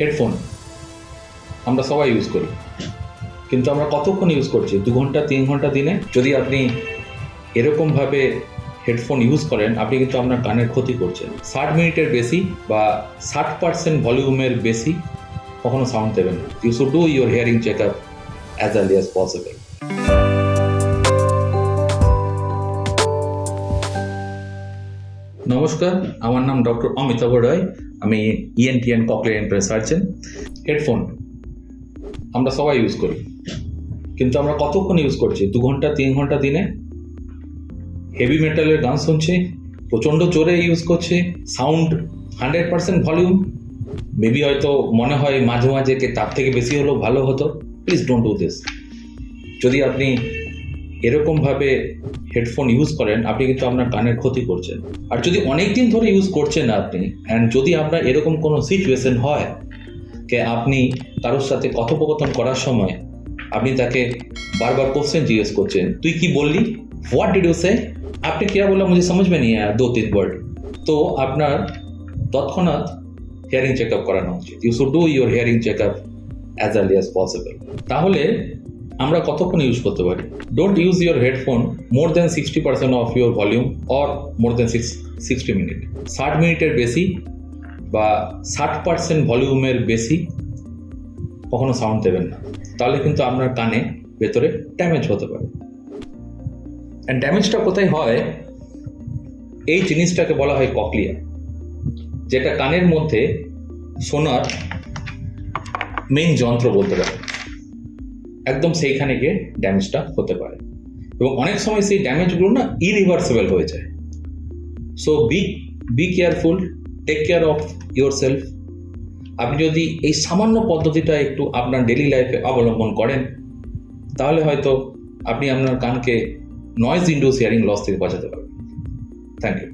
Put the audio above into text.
Headphone, আমরা সবাই use করি। কিন্তু আমরা কতক্ষণ ইউজ করছি? দু ঘণ্টা, তিন ঘণ্টা দিনে? যদি আপনি এরকমভাবে হেডফোন ইউজ করেন, আপনি কিন্তু আপনার কানের ক্ষতি করছেন ষাট মিনিটের বেশি বা ষাট পার্সেন্ট ভলিউমের বেশি কখনো সাউন্ড দেবেন you should do your hearing check up as early as possible নমস্কার, আমার নাম ডক্টর অমিতাভ রয়। আমি ENT and cochlear entrance surgeon headphone আমরা সবাই ইউজ করি। কিন্তু আমরা কতক্ষণ ইউজ করছি? দু ঘণ্টা, তিন ঘণ্টা দিনে? হেভি মেটালের গান শুনছি, প্রচণ্ড জোরে ইউজ করছে sound hundred percent volume maybe হয়তো মনে হয় মাঝে মাঝে তার থেকে বেশি হলেও ভালো হতো। প্লিজ ডোন্ট ডু দিস যদি আপনি এরকমভাবে হেডফোন ইউজ করেন, আপনি কিন্তু আপনার কানের ক্ষতি করছেন। আর যদি অনেক দিন ধরে ইউজ করছেন না আপনি অ্যান্ড যদি আপনার এরকম কোনো সিচুয়েশন হয় যে আপনি কারোর সাথে কথোপকথন করার সময় আপনি তাকে বারবার কোশ্চেন জিজ্ঞেস করছেন, তুই কি বললি? হোয়াট ডিড ইউ সে আপনি কিয়া বললাম, মুঝে সমঝ মে নিয়ে দো তিন ওয়ার্ড তো আপনার তৎক্ষণাৎ হিয়ারিং চেক আপ করানো উচিত। You should do your hearing check up as early as possible তাহলে আমরা কতক্ষণ ইউজ করতে পারি? Don't use your headphone more than sixty percent of your volume or more than six sixty minute ষাট মিনিটের বেশি বা ষাট পার্সেন্ট ভলিউমের বেশি কখনো সাউন্ড দেবেন না। তাহলে কিন্তু আপনার কানে ভেতরে ড্যামেজ হতে পারে। অ্যান্ড ড্যামেজটা কোথায় হয়? এই জিনিসটাকে বলা হয় ককলিয়া যেটা কানের মধ্যে শোনার মেইন যন্ত্র বলতে পারে একদম সেইখানে গিয়ে ড্যামেজটা হতে পারে। এবং অনেক সময় সেই ড্যামেজগুলো না ইরিভার্সেবল হয়ে যায়। So be be careful take care of yourself আপনি যদি এই সামান্য পদ্ধতিটা একটু আপনার ডেলি লাইফে অবলম্বন করেন, তাহলে হয়তো আপনি আপনার কানকে নয়েজ ইন্ডোজ হিয়ারিং লস থেকে বাঁচাতে পারবেন। Thank you